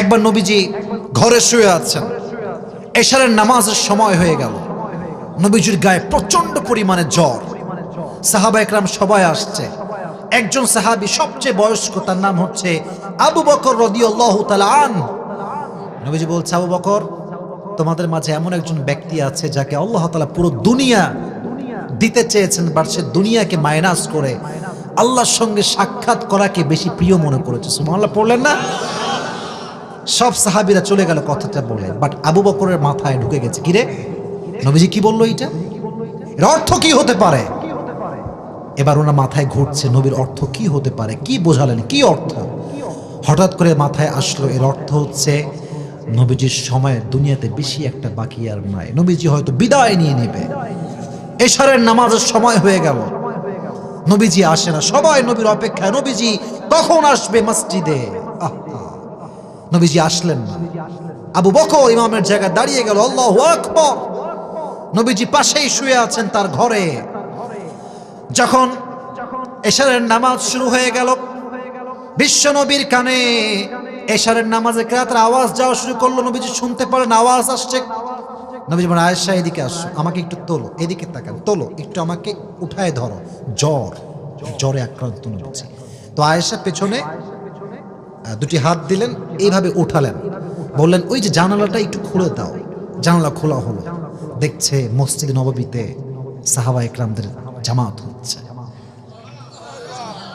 একবার নবীজি ঘরে শুয়ে আছেন। এশারের নামাজের সময় হয়ে গেল। নবীজির গায়ে প্রচণ্ড পরিমাণে জ্বর। সাহাবা একরাম সবাই আসছে। একজন সাহাবী সবচেয়ে বয়স্ক, তার নাম হচ্ছে আবু বকর আন নবীজি বলছে, আবু বকর, তোমাদের মাঝে এমন একজন ব্যক্তি আছে যাকে আল্লাহ তালা পুরো দুনিয়া দিতে চেয়েছেন, বাট সে দুনিয়াকে মাইনাস করে আল্লাহর সঙ্গে সাক্ষাৎ করাকে বেশি প্রিয় মনে করেছে। সুবহানাল্লাহ, পড়লেন না? সব সাহাবিরা চলে গেল কথাটা বলে বাট আবু বকরের মাথায় ঢুকে গেছে। কিরে? নবীজি কি বলল এটা এর অর্থ কি হতে পারে? এবার ওনার মাথায় ঘুরছে নবীর অর্থ কি হতে পারে? কি বোঝালেন? কি অর্থ? হঠাৎ করে মাথায় আসলো, এর অর্থ হচ্ছে নবীজির সময় দুনিয়াতে বেশি একটা বাকি আর নাই। নবীজি হয়তো বিদায় নিয়ে নেবে। এশারের নামাজের সময় হয়ে গেল। নবীজি আসে না। সবাই নবীর অপেক্ষায়। নবীজি কখন আসবে মসজিদে? নবীজি আসলেন না। আবু বকর ইমামের জায়গায় দাঁড়িয়ে গেল, আল্লাহ আকবর। নবীজি পাশেই শুয়ে আছেন তার ঘরে। যখন এশারের নামাজ শুরু হয়ে গেল, বিশ্ব নবীর কানে এশারের নামাজে কেরাতের আওয়াজ যাওয়া শুরু করল। নবীজি শুনতে পারেন আওয়াজ আসছে। নবীজি বলেন, আয়েশা, এদিকে আসো, আমাকে একটু তোলো, এদিকে তাকান, তোলো, একটু আমাকে উঠায় ধরো, জ্বর, জ্বরে আক্রান্ত নবীজি তো আয়েশা পেছনে দুটি হাত দিলেন, এইভাবে উঠালেন। বললেন, ওই যে জানালাটা একটু খুলে দাও। জানালা খোলা হলো। দেখছে মসজিদ নববীতে সাহাবা একরামদের জামাত হচ্ছে।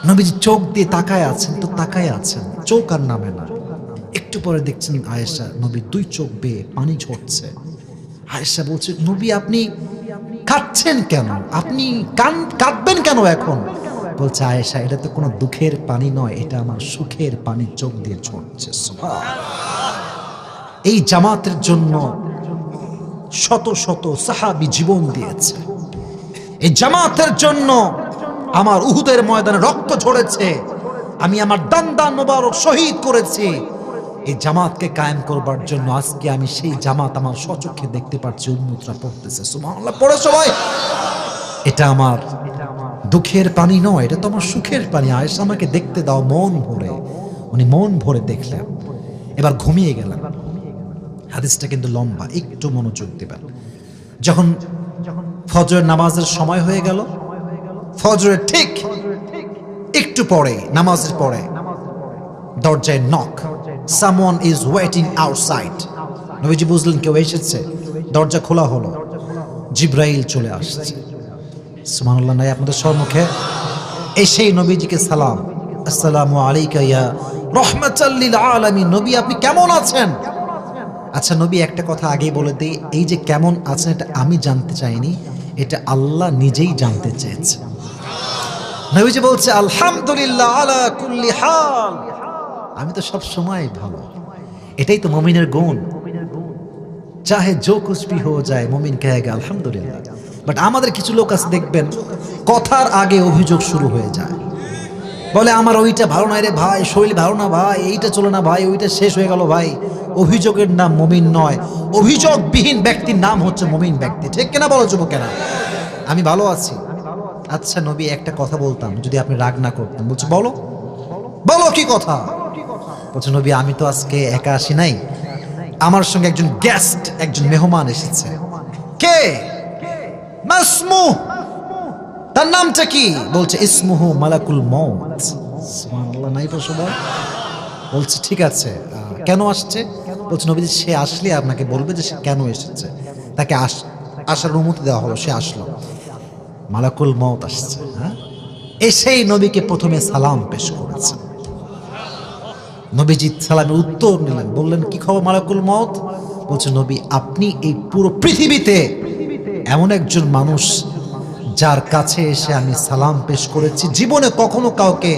নবীজি চোখ দিয়ে তাকায় আছেন, তো তাকায় আছেন। চোখ আর নামে না। একটু পরে দেখছেন আয়েশা নবীর দুই চোখ বেয়ে পানি ঝরছে। আয়েশা বলছে, নবী, আপনি কাঁদছেন কেন? আপনি কান, কাঁদবেন কেন এখন? বলছে আয়েশা এটা তো কোনো দুঃখের পানি নয়, এটা আমার সুখের পানি, চোখ দিয়ে সুবহান। এই জামাতের জন্য শত শত সাহাবি জীবন দিয়েছে। এই জামাতের জন্য আমার উহুদের ময়দানে রক্ত ঝরেছে, আমি আমার দান দান মোবারক শহীদ করেছি। এই জামাতকে কায়েম করবার জন্য আজকে আমি সেই জামাত আমার সচক্ষে দেখতে পাচ্ছি উন্মুতরা পড়তেছে, সুবহানাল্লাহ। পড়ে সবাই। এটা আমার দুঃখের পানি নয়, এটা তো আমার সুখের পানি। আয়েশা আমাকে দেখতে দাও, মন ভরে। উনি মন ভরে দেখলেন। এবার ঘুমিয়ে গেলেন। হাদিসটা কিন্তু লম্বা, একটু মনোযোগ দেবেন। যখন ফজরের নামাজের সময় হয়ে গেল, ফজরের ঠিক একটু পরে, নামাজের পরে দরজায় knock someone is waiting outside নবীজি বুঝলেন কেউ এসেছে, দরজা খোলা হলো। জিব্রাইল চলে আসছে। সুবহানাল্লাহ, নাই, আপনাদের সম্মুখে এসেই নবীজিকে সালাম। আসসালামু আলাইকা ইয়া রহমাতাল্লিল আলামিন। নবী, আপনি কেমন আছেন? আচ্ছা নবী, একটা কথা আগেই বলে দিই। এই যে কেমন আছেন, এটা আমি জানতে চাইনি। এটা আল্লাহ নিজেই জানতে চেয়েছে। নবীজি বলছে, আলহামদুলিল্লাহ আলা কুল্লি হাল। আমি তো সব সময় ভালো। এটাই তো মমিনের গুণ। চাহে জো কুছ ভি হো যায়, মমিন কহেগা আলহামদুলিল্লাহ। বাট আমাদের কিছু লোক আছে, দেখবেন, কথার আগে অভিযোগ শুরু হয়ে যায়। বলে, আমার ওইটা ভালো নয় রে ভাই শরীর ভালো না ভাই, এইটা চলে না ভাই, ওইটা শেষ হয়ে গেল ভাই। অভিযোগের নাম মমিন নয়। অভিযোগবিহীন ব্যক্তির নাম হচ্ছে মমিন ব্যক্তি। ঠিক কেনা বলো, যুবকেরা? আমি ভালো আছি। আচ্ছা নবী, একটা কথা বলতাম, যদি আপনি রাগ না করতেন। বলছে, বলো। বলো কি কথা? বলছে, নবী, আমি তো আজকে একা আসি নাই। আমার সঙ্গে একজন গেস্ট একজন মেহমান এসেছে। কে? মাসমু। তার নামটা কি? বলছে, ইসমুহু মালাকুল মৌত নাই সবাই? বলছে, ঠিক আছে। কেন আসছে? বলছে, নবীজি, সে আসলে আপনাকে বলবে যে সে কেন এসেছে? তাকে আস, আসার অনুমতি দেওয়া হলো, সে আসলো। মালাকুল মৌত আসছে হ্যাঁ? এসেই নবীকে প্রথমে সালাম পেশ করেছে। নবীজি সালামের উত্তর নিলেন, বললেন, কি খবর মালাকুল মত বলছে, নবী, আপনি এই পুরো পৃথিবীতে এমন একজন মানুষ যার কাছে এসে আমি সালাম পেশ করেছি। জীবনে কখনো কাউকে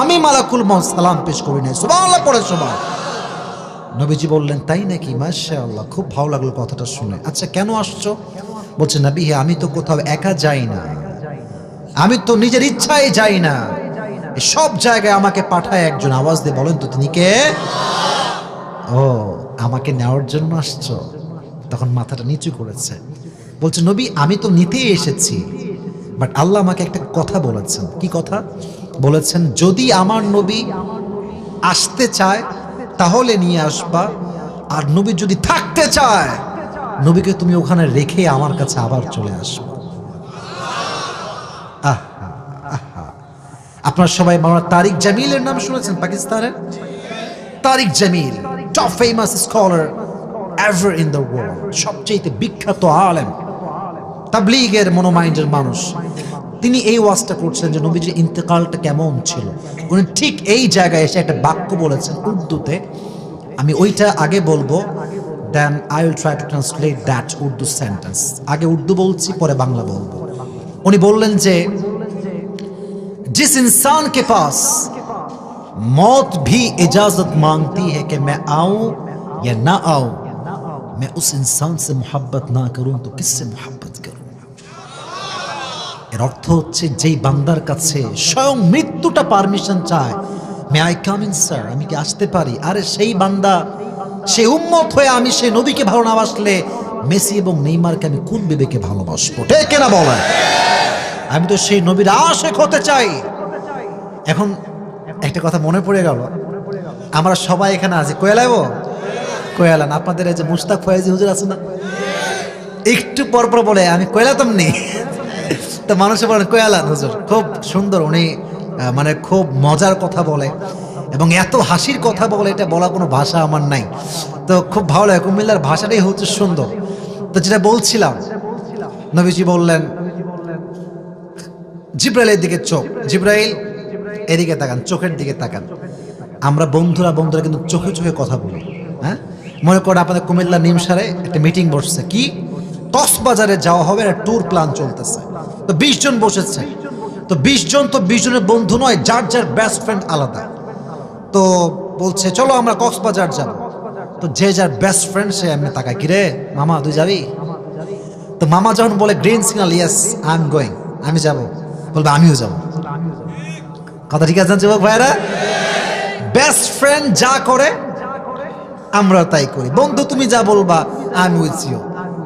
আমি মালাকুল মত সালাম পেশ করি নাই। সুবহানাল্লাহ, পড়ে সবাই নবীজি বললেন, তাই নাকি? মাশাআল্লাহ, খুব ভালো লাগল কথাটা শুনে। আচ্ছা কেন আসছো? বলছে, নবী আমি তো কোথাও একা যাই না। আমি তো নিজের ইচ্ছায় যাই না। সব জায়গায় আমাকে পাঠায় একজন। আওয়াজ দিয়ে বলেন তো তিনি কে? ও, আমাকে নেওয়ার জন্য আসছো। তখন মাথাটা নিচু করেছে। বলছে, নবী, আমি তো নিতেই এসেছি। বাট আল্লাহ আমাকে একটা কথা বলেছেন। কি কথা? বলেছেন, যদি আমার নবী আসতে চায়, তাহলে নিয়ে আসবা। আর নবী যদি থাকতে চায়, নবীকে তুমি ওখানে রেখে আমার কাছে আবার চলে আসবে। আপনারা সবাই মাওলানা তারিক জামিলের নাম শুনেছেন পাকিস্তানের? Tariq Jamil top famous scholar ever in the world সবচেয়ে বিখ্যাত আলেম। তাবলিগের মনোমাইন্ডের মানুষ তিনি এই ওয়াজটা করছেন যে নবীজির ইন্তেকালটা কেমন ছিল উনি ঠিক এই জায়গায় এসে একটা বাক্য বলেছেন উর্দুতে আমি ওইটা আগে বলবো then I will try to translate that Urdu sentence আগে উর্দু বলছি পরে বাংলা বলবো উনি বললেন যে जिस इंसान के पास मौत भी इजाजत मांगती है कि मैं आऊं या ना आऊं मैं उस इंसान से मोहब्बत ना करूं तो किससे मोहब्बत करूं এর অর্থ হচ্ছে যেই বান্দার কাছে স্বয়ং মৃত্যুটা পারমিশন চায় may I come in sir আমি কি আসতে পারি? আরে সেই বান্দা, সে উম্মত হয়ে আমি সেই নবীকে ভালো না বাসলে মেসি এবং নেইমারকে আমি কোন বিবেকে ভালোবাসবো? ঠিক কেনা বলেন? আমি তো সেই নবীর আশেক হতে চাই। এখন একটা কথা মনে পড়ে গেল। আমরা সবাই এখানে আছি। কোয়ালাইব কোয়ালান আপনাদের এই যে মুস্তাক ফয়েজি হুজুর আছে না? একটু পর পর বলে, আমি কোয়ালাতাম নি। তো মানুষে বলেন কোয়ালান হুজুর? খুব সুন্দর, উনি মানে খুব মজার কথা বলে এবং এত হাসির কথা বলে, এটা বলা কোনো ভাষা আমার নাই। তো খুব ভালো লাগে, কুমিল্লার ভাষাটাই হচ্ছে সুন্দর। তো যেটা বলছিলাম, নবীজি বললেন, জিব্রাইলের দিকে চোখ, জিব্রাইল, এদিকে তাকান, চোখের দিকে তাকান। আমরা বন্ধুরা বন্ধুরা কিন্তু চোখে চোখে কথা বলি হ্যাঁ? মনে করেন আপনাদের কুমিল্লা নিমসারে একটা মিটিং বসছে। কি? কক্সবাজারে যাওয়া হবে, একটা ট্যুর প্ল্যান চলতেছে। তো বিশ জন বসেছে। তো বিশ জন তো বিশ জনের বন্ধু নয়, যার যার বেস্ট ফ্রেন্ড আলাদা। তো বলছে, চলো আমরা কক্সবাজার যাব। তো যে যার বেস্ট ফ্রেন্ড সে এমনি তাকায় কিরে মামা, তুই যাবি? তো মামা যখন বলে green signal yes I am going আমি যাব। বলবে, আমিও যাব। কথা ঠিক আছে যুবক ভাইরা বেস্ট ফ্রেন্ড যা করে আমরা তাই করি। বন্ধু, তুমি যা বলবা আমি উইথ ইউ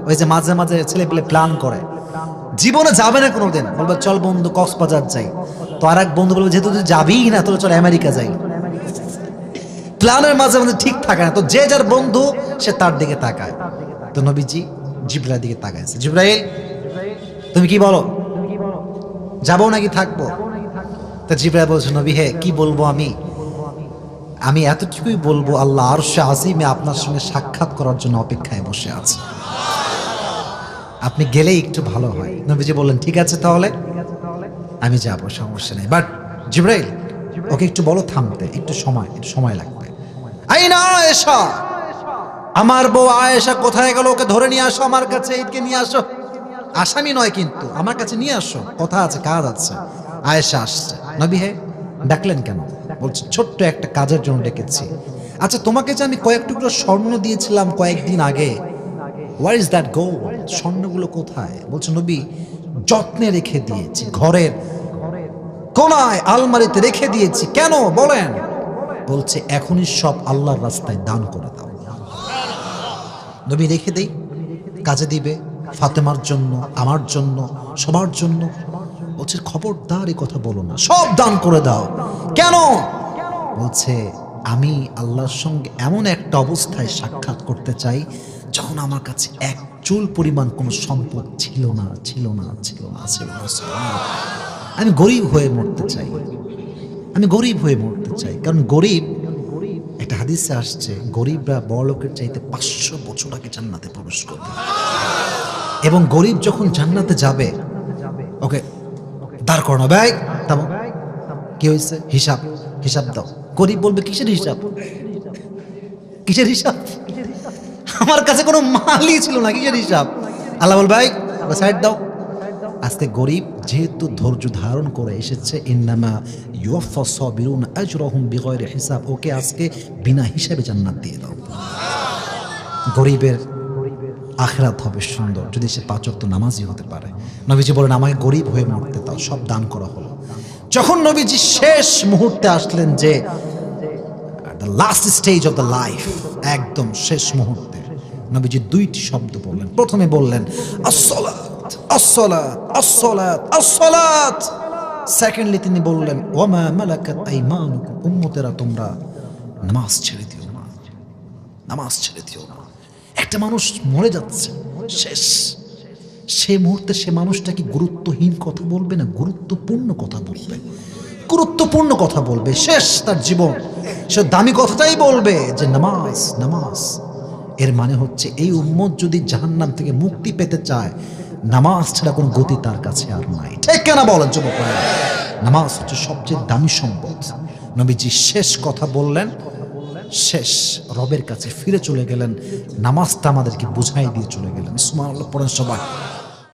ওই যে মাঝে মাঝে ছেলে পেলে প্ল্যান করে। জীবনে যাবে না কোনোদিন। বলবে, চল বন্ধু, কক্সবাজার যাই। তো আর এক বন্ধু বলবে, যেহেতু যাবিই না, তাহলে চল আমেরিকা যাই। প্ল্যানের মাঝে মাঝে ঠিক থাকে না। তো যে যার বন্ধু, সে তার দিকে তাকায়। তো নবীজি জিব্রাইল দিকে তাকাইছে জিব্রাইল, তুমি কি বলো? যাব নাকি থাকব? তা জিব্রাইল বলছে, নবী, হে, কি বলব আমি? আমি এতটুকুই বলব, আল্লাহ আর সে আজিমে আপনার সঙ্গে সাক্ষাৎ করার জন্য অপেক্ষায় বসে আছে। আপনি গেলেই একটু ভালো হয়। নবীজি বললেন, ঠিক আছে তাহলে? আমি যাব, সমস্যা নেই। বাট জিব্রাইল, ওকে একটু বলো থামতে, একটু সময় একটু সময় লাগবে। আইনা আয়েশা, আমার বউ আয়েশা কোথায় গেল? ওকে ধরে নিয়ে আসো, আমার কাছে, ঈদকে নিয়ে আসো। আসামি নয় কিন্তু, আমার কাছে নিয়ে আসো। কথা আছে, কাজ আছে। আয়েশা আসছে। নবী হে, ডাকলেন কেন? বলছে, ছোট্ট একটা কাজের জন্য ডেকেছি। আচ্ছা তোমাকে যে আমি কয়েক টুকরো স্বর্ণ দিয়েছিলাম কয়েকদিন আগে হোয়ার ইজ দ্যাট গো স্বর্ণগুলো কোথায়? বলছে, নবী, যত্নে রেখে দিয়েছি, ঘরের কোনায় আলমারিতে রেখে দিয়েছি। কেন? বলেন। বলছে, এখনই সব আল্লাহর রাস্তায় দান করে দাও। নবী রেখে দেই। কাজে দিবে, ফাতেমার জন্য, আমার জন্য, সবার জন্য। বলছে, খবরদার এই কথা বলো না, সব দান করে দাও। কেন? বলছে, আমি আল্লাহর সঙ্গে এমন একটা অবস্থায় সাক্ষাৎ করতে চাই যখন আমার কাছে এক চুল পরিমাণ কোনো সম্পদ ছিল না ছিল না ছিল না, ছিল আমি গরিব হয়ে মরতে চাই। আমি গরিব হয়ে মরতে চাই। কারণ গরিব, একটা হাদিসে আসছে, গরিবরা বড় লোকের চাইতে পাঁচশো বছর আগে জান্নাতে প্রবেশ করবে। এবং গরিব যখন জান্নাতে যাবে, ওকে, দাঁড় করানো ব্যাগ থামো। কি হয়েছে? হিসাব হিসাব দাও। গরিব বলবে, কিসের হিসাব? কিসের হিসাব? আমার কাছে কোনো মালই ছিল না কিসের হিসাব আল্লাহ বল, ভাই সাইড দাও। আজকে গরিব যেহেতু ধৈর্য ধারণ করে এসেছে, ইন্নামা ইউফা সাবিরুন আজরাহুম বিগয়রি হিসাব। ওকে আজকে বিনা হিসাবে জান্নাত দিয়ে দাও। গরিবের আখরাত হবে সুন্দর, যদি সে পাচক নামাজি হতে পারে। নবীজি বলেন আমাকে গরিব হয়ে মরতে দাও, সব দান করা হলো। যখন নবীজি শেষ মুহূর্তে আসলেন যে the last stage of the life একদম শেষ মুহূর্তে নবীজি দুইটি শব্দ বললেন। প্রথমে বললেন সেকেন্ডলি তিনি বললেন উম্মতেরা তোমরা নামাজ ছেড়ে দিও না। নামাজ ছেড়ে দিও না। একটা মানুষ মরে যাচ্ছে, শেষ। সে মুহূর্তে সে মানুষটা কি গুরুত্বহীন কথা বলবে না গুরুত্বপূর্ণ কথা বলবে? গুরুত্বপূর্ণ কথা বলবে, শেষ তার জীবন। সে দামি কথাটাই বলবে যে, নামাজ নামাজ এর মানে হচ্ছে এই উম্মত যদি জাহান্নাম থেকে মুক্তি পেতে চায়, নামাজ ছাড়া কোনো গতি তার কাছে আর নাই। ঠিক কেনা বলেন যুবক নামাজ হচ্ছে সবচেয়ে দামি সম্পদ। নবীজি শেষ কথা বললেন, শেষ। রবের কাছে ফিরে চলে গেলেন, নামাজটা আমাদেরকে বুঝাই দিয়ে চলে গেলেন। সবাই।